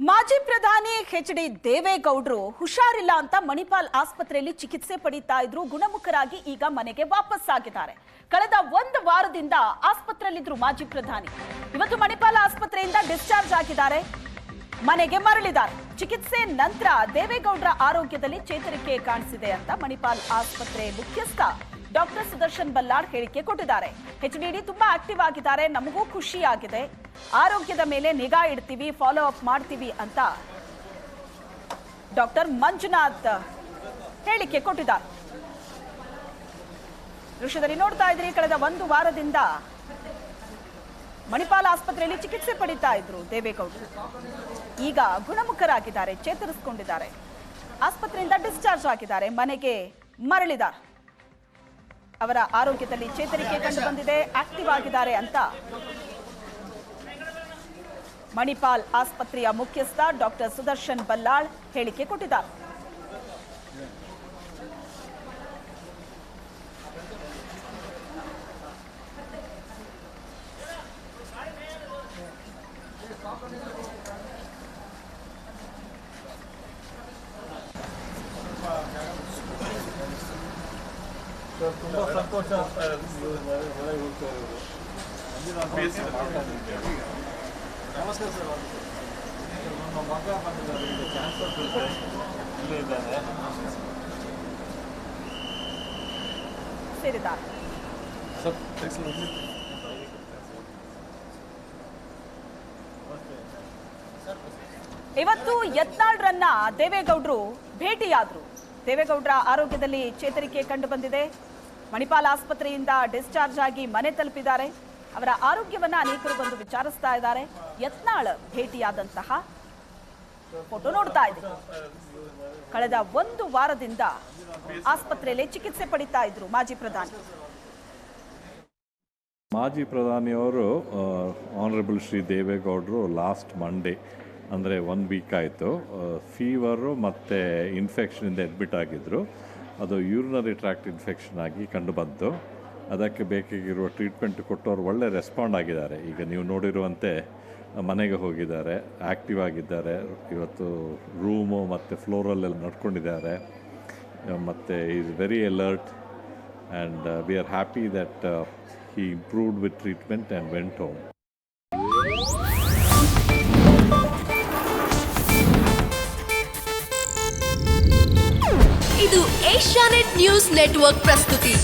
ಮಾಜಿ ಪ್ರಧಾನಿ H D ದೇವೇಗೌಡರು ಹುಷಾರಿಲ್ಲ ಅಂತ ಮಣಿಪಾಲ್ ಆಸ್ಪತ್ರೆಯಲ್ಲಿ ಚಿಕಿತ್ಸೆ ಪಡೀತಾ ಇದ್ರು, ಗುಣಮುಖರಾಗಿ ಈಗ ಮನೆಗೆ ವಾಪಸ್ ಆಗಿದ್ದಾರೆ. ಕಳೆದ ಒಂದು ವಾರದಿಂದ ಆಸ್ಪತ್ರೆಯಲ್ಲಿದ್ರು ಮಾಜಿ ಪ್ರಧಾನಿ. ಇವತ್ತು ಮಣಿಪಾಲ್ ಆಸ್ಪತ್ರೆಯಿಂದ ಡಿಸ್ಚಾರ್ಜ್ ಆಗಿದ್ದಾರೆ. ಮನೆಗೆ ಮರಳಿದ್ದಾರೆ. ಚಿಕಿತ್ಸೆ ನಂತರ ದೇವೇಗೌಡರ ಆರೋಗ್ಯದಲ್ಲಿ ಚೇತರಿಕೆ ಕಾಣಿಸಿದೆ ಅಂತ ಮಣಿಪಾಲ್ ಆಸ್ಪತ್ರೆ ಮುಖ್ಯಸ್ಥ ಡಾಕ್ಟರ್ ಸುದರ್ಶನ್ ಬಲ್ಲಾಳ್ ಹೇಳಿಕೆ ಕೊಟ್ಟಿದ್ದಾರೆ. ಎಚ್ಡಿಡಿ ತುಂಬಾ ಆಕ್ಟಿವ್ ಆಗಿದ್ದಾರೆ. ನಮಗೂ ಖುಷಿಯಾಗಿದೆ. ಆರೋಗ್ಯದ ಮೇಲೆ ನಿಗಾ ಇಡ್ತೀವಿ ಫಾಲೋ ಅಪ್ ಮಾಡ್ತೀವಿ ಅಂತ ಡಾಕ್ಟರ್ ಮಂಜುನಾಥ್ ಹೇಳಿಕೆ ಕೊಟ್ಟಿದ್ದಾರೆ. ದೃಶ್ಯದಲ್ಲಿ ನೋಡ್ತಾ ಇದ್ರಿ, ಕಳೆದ ಒಂದು ವಾರದಿಂದ ಮಣಿಪಾಲ ಆಸ್ಪತ್ರೆಯಲ್ಲಿ ಚಿಕಿತ್ಸೆ ಪಡಿತಾ ಇದ್ರು ದೇವೇಗೌಡರು ಈಗ ಗುಣಮುಖರಾಗಿದ್ದಾರೆ, ಚೇತರಿಸಿಕೊಂಡಿದ್ದಾರೆ. ಆಸ್ಪತ್ರೆಯಿಂದ ಡಿಸ್ಚಾರ್ಜ್ ಆಗಿದ್ದಾರೆ, ಮನೆಗೆ ಮರಳಿದ್ದಾರೆ. ಅವರ ಆರೋಗ್ಯದಲ್ಲಿ ಚೇತರಿಕೆ ಕಂಡು ಬಂದಿದೆ, ಆಕ್ಟಿವ್ ಆಗಿದ್ದಾರೆ ಅಂತ ಮಣಿಪಾಲ್ ಆಸ್ಪತ್ರೆಯ ಮುಖ್ಯಸ್ಥ ಡಾಕ್ಟರ್ ಸುದರ್ಶನ್ ಬಲ್ಲಾಳ್ ಹೇಳಿಕೆ ಕೊಟ್ಟಿದ್ದಾರೆ. ತುಂಬಾ ಸಂತೋಷ ಆಗ್ತಾ ಇದೆ ನೀವು ಮನೆ- ಮನೆಗೆ ಹೋಗ್ತಾ ಇರೋದು. ನಮಸ್ಕಾರ ಸರ್. ನಮ್ಮ ಮಗ ಬಂದಿದ್ದಾರೆ ಈಗ ಕ್ಯಾನ್ಸರ್ ಇಲ್ಲೇ ಇದ್ದಾರೆ. ಸೇರಿದ್ದಾರೆ ಸರ್ ಎಕ್ಸಲೆಂಟ್. ಇವತ್ತು ಯತ್ನಾಳ್ರನ್ನ ದೇವೇಗೌಡರು ಭೇಟಿಯಾದ್ರು. ದೇವೇಗೌಡರ ಆರೋಗ್ಯದಲ್ಲಿ ಚೇತರಿಕೆ ಕಂಡು ಬಂದಿದೆ. ಮಣಿಪಾಲ್ ಆಸ್ಪತ್ರೆಯಿಂದ ಡಿಸ್ಚಾರ್ಜ್ ಆಗಿ ಮನೆ ತಲುಪಿದ್ದಾರೆ. ಅವರ ಆರೋಗ್ಯವನ್ನ ಅನೇಕರು ಬಂದು ವಿಚಾರಿಸ್ತಾ ಇದ್ದಾರೆ. ಯತ್ನಾಳ್ ಭೇಟಿಯಾದಂತಹ ಫೋಟೋ ನೋಡ್ತಾ ಇದ್ದೀವಿ ಕಳೆದ ಒಂದು ವಾರದಿಂದ ಆಸ್ಪತ್ರೆಯಲ್ಲಿ ಚಿಕಿತ್ಸೆ ಪಡಿತಾ ಇದ್ರು ಮಾಜಿ ಪ್ರಧಾನಿ. ಮಾಜಿ ಪ್ರಧಾನಿಯವರು ಆನರೇಬಲ್ ಶ್ರೀ ದೇವೇಗೌಡರು ಲಾಸ್ಟ್ ಮಂಡೇ ಅಂದರೆ ಒನ್ ವೀಕ್ ಆಯಿತು ಫೀವರು ಮತ್ತು ಇನ್ಫೆಕ್ಷನಿಂದ ಅಡ್ಮಿಟ್ ಆಗಿದ್ದರು ಅದು ಯೂರಿನರಿ ಟ್ರ್ಯಾಕ್ಟ್ ಇನ್ಫೆಕ್ಷನ್ ಆಗಿ ಕಂಡುಬಂತು ಅದಕ್ಕೆ ಬೇಕಾಗಿರುವ ಟ್ರೀಟ್ಮೆಂಟ್ ಕೊಟ್ಟವರು ಒಳ್ಳೆ ರೆಸ್ಪಾಂಡ್ ಆಗಿದ್ದಾರೆ. ಈಗ ನೀವು ನೋಡಿರುವಂತೆ ಮನೆಗೆ ಹೋಗಿದ್ದಾರೆ ಆ್ಯಕ್ಟಿವ್ ಆಗಿದ್ದಾರೆ, ಇವತ್ತು ರೂಮು ಮತ್ತು ಫ್ಲೋರಲ್ಲೆಲ್ಲ ನಡ್ಕೊಂಡಿದ್ದಾರೆ. ಮತ್ತು is very alert and we are happy that he improved with treatment and went home ಇದು ಏಷ್ಯಾನೆಟ್ ನ್ಯೂಸ್ ನೆಟ್ವರ್ಕ್ ಪ್ರಸ್ತುತಿ.